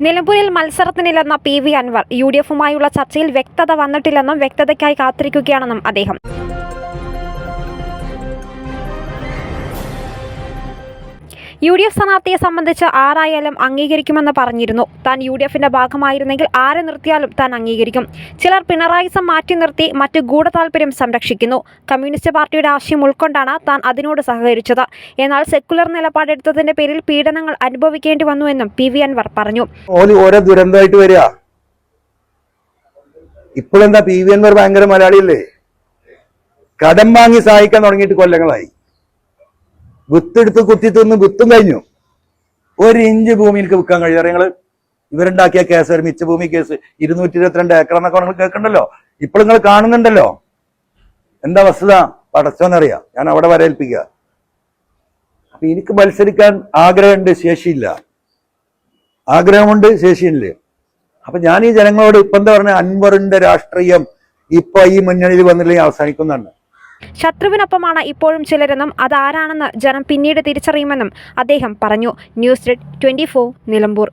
നിലമ്പൂരിൽ മത്സരത്തിനില്ലെന്ന P V Anvar U D എഫുമായുള്ള ചർച്ചയിൽ വ്യക്തത വന്നിട്ടില്ലെന്നും വ്യക്തതയ്ക്കായി കാത്തിരിക്കുകയാണെന്നും അദ്ദേഹം യു ഡി എഫ് സ്ഥാനാർത്ഥിയെ സംബന്ധിച്ച് ആരായാലും അംഗീകരിക്കുമെന്ന് പറഞ്ഞിരുന്നു. താൻ യു ഡി എഫിന്റെ ഭാഗമായിരുന്നെങ്കിൽ ആരെ നിർത്തിയാലും താൻ അംഗീകരിക്കും. ചിലർ പിണറായിസം മാറ്റി നിർത്തി മറ്റ് ഗൂഢതാൽപര്യം സംരക്ഷിക്കുന്നു. കമ്മ്യൂണിസ്റ്റ് പാർട്ടിയുടെ ആശയം ഉൾക്കൊണ്ടാണ് താൻ അതിനോട് സഹകരിച്ചത്. എന്നാൽ സെക്കുലർ നിലപാടെടുത്തതിന്റെ പേരിൽ പീഡനങ്ങൾ അനുഭവിക്കേണ്ടി വന്നുവെന്നും പി വി അൻവർ പറഞ്ഞു. ദുരന്തമായിട്ട് വരിക. ഇപ്പോഴെന്താ പി വി അൻവർ ഭയങ്കര മലയാളിയല്ലേ? കടം വാങ്ങി സഹായിക്കാൻ തുടങ്ങിയിട്ട് കൊല്ലങ്ങളായി. വിത്തെടുത്ത് കുത്തി തിന്ന് വിത്തും കഴിഞ്ഞു. ഒരു ഇഞ്ച് ഭൂമി എനിക്ക് വിൽക്കാൻ കഴിയാറ് നിങ്ങൾ ഇവരുണ്ടാക്കിയ കേസ് ഒരു മിച്ച ഭൂമി കേസ് ഇരുന്നൂറ്റി ഇരുപത്തിരണ്ട് ഏക്കർ എന്നൊക്കെ നിങ്ങൾ കേൾക്കണ്ടല്ലോ? ഇപ്പോൾ നിങ്ങൾ കാണുന്നുണ്ടല്ലോ? എന്താ വസ്തുത? പടച്ചോന്നറിയാം ഞാൻ അവിടെ വരേൽപ്പിക്കുക അപ്പൊ എനിക്ക് മത്സരിക്കാൻ ആഗ്രഹമുണ്ട് ശേഷിയില്ല. ആഗ്രഹമുണ്ട് ശേഷിയില്ലേ അപ്പൊ ഞാൻ ഈ ജനങ്ങളോട് ഇപ്പൊ എന്താ പറഞ്ഞ അൻവറിന്റെ രാഷ്ട്രീയം ഇപ്പൊ ഈ മുന്നണിയിൽ വന്നില്ലെങ്കിൽ അവസാനിക്കുന്നതാണ്. ശത്രുവിനൊപ്പമാണ് ഇപ്പോഴും ചിലരെന്നും അതാരാണെന്ന് ജനം പിന്നീട് തിരിച്ചറിയുമെന്നും അദ്ദേഹം പറഞ്ഞു. News desk twenty Nilambur.